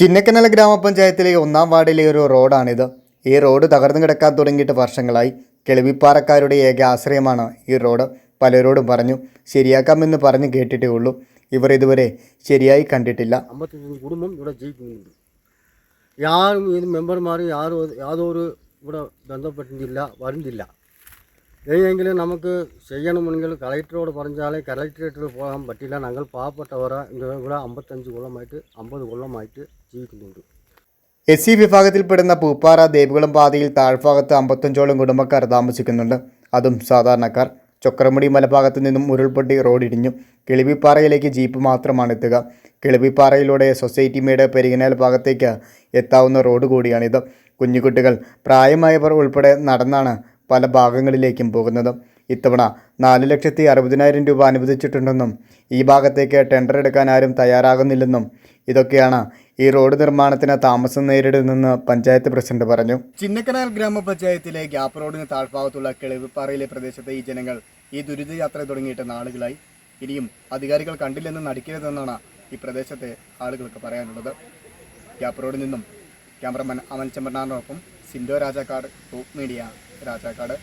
ചിന്നക്കനല ഗ്രാമപഞ്ചായത്തിലെ ഒന്നാം വാർഡിലെ ഒരു റോഡാണിത്. ഈ റോഡ് തകർന്നു കിടക്കാൻ തുടങ്ങിയിട്ട് വർഷങ്ങളായി. കെളിവിപ്പാറക്കാരുടെ ഏക ആശ്രയമാണ് ഈ റോഡ്. പലരോടും പറഞ്ഞു ശരിയാക്കാമെന്ന് പറഞ്ഞു കേട്ടിട്ടേ ഉള്ളൂ. ഇവർ ഇതുവരെ ശരിയായി കണ്ടിട്ടില്ല. അമ്പത്തഞ്ച് കുടുംബം ഇവിടെ ജീവിക്കുന്നുണ്ട്. യാരും ഇത് മെമ്പർമാരും യാരും യാതൊരു ഇവിടെ ബന്ധപ്പെട്ടിട്ടില്ല വരുന്നില്ല. എങ്കിലും നമുക്ക് ചെയ്യണമെങ്കിൽ കളക്ടറോട് പറഞ്ഞാലേ കളക്ടറേറ്റിൽ പോകാൻ പറ്റില്ല. ഞങ്ങൾ പാവപ്പെട്ടവരെ. ഇവിടെ അമ്പത്തഞ്ച് കൊല്ലമായിട്ട് അമ്പത് കൊല്ലമായിട്ട് ജീവിക്കുന്നുണ്ട്. എസ് സി വിഭാഗത്തിൽപ്പെടുന്ന പൂപ്പാറ ദേവികുളം പാതയിൽ താഴ്ഭാഗത്ത് അമ്പത്തഞ്ചോളം കുടുംബക്കാർ താമസിക്കുന്നുണ്ട്. അതും സാധാരണക്കാർ. ചൊക്രമുടി മലഭാഗത്തു നിന്നും ഉരുൾപൊട്ടി റോഡിടിഞ്ഞു കിളിവിപ്പാറയിലേക്ക് ജീപ്പ് മാത്രമാണ് എത്തുക. കിളിവിപ്പാറയിലൂടെ സൊസൈറ്റി മേട് പെരിങ്ങനാൽ ഭാഗത്തേക്ക് എത്താവുന്ന റോഡ് കൂടിയാണിത്. കുഞ്ഞുകുട്ടികൾ പ്രായമായവർ ഉൾപ്പെടെ നടന്നാണ് പല ഭാഗങ്ങളിലേക്കും പോകുന്നത് ഇത്തവണ നാല് ലക്ഷത്തി അറുപതിനായിരം രൂപ അനുവദിച്ചിട്ടുണ്ടെന്നും ഈ ഭാഗത്തേക്ക് ടെൻഡർ എടുക്കാൻ ആരും തയ്യാറാകുന്നില്ലെന്നും ഇതൊക്കെയാണ് ഈ റോഡ് നിർമ്മാണത്തിന് താമസം നേരിടുന്നെന്ന് പഞ്ചായത്ത് പ്രസിഡന്റ് പറഞ്ഞു. ചിന്നക്കനാൽ ഗ്രാമപഞ്ചായത്തിലെ ഗ്യാപ്പ് റോഡിന് താഴ്ഭാഗത്തുള്ള കിളിവിപ്പാറയിലെ പ്രദേശത്തെ ഈ ജനങ്ങൾ ഈ ദുരിതയാത്ര തുടങ്ങിയിട്ട് നാളുകളായി. ഇനിയും അധികാരികൾ കണ്ടില്ലെന്ന് നടിക്കരുതെന്നാണ് ഈ പ്രദേശത്തെ ആളുകൾക്ക് പറയാനുള്ളത്. ഗ്യാപ്പ് റോഡിൽ നിന്നും ക്യാമറമാൻ അമൽ ചെമ്പനാറിനൊപ്പം സിൻഡോ രാജാക്കാട് ടോപ്പ് മീഡിയ രാജാക്കാട്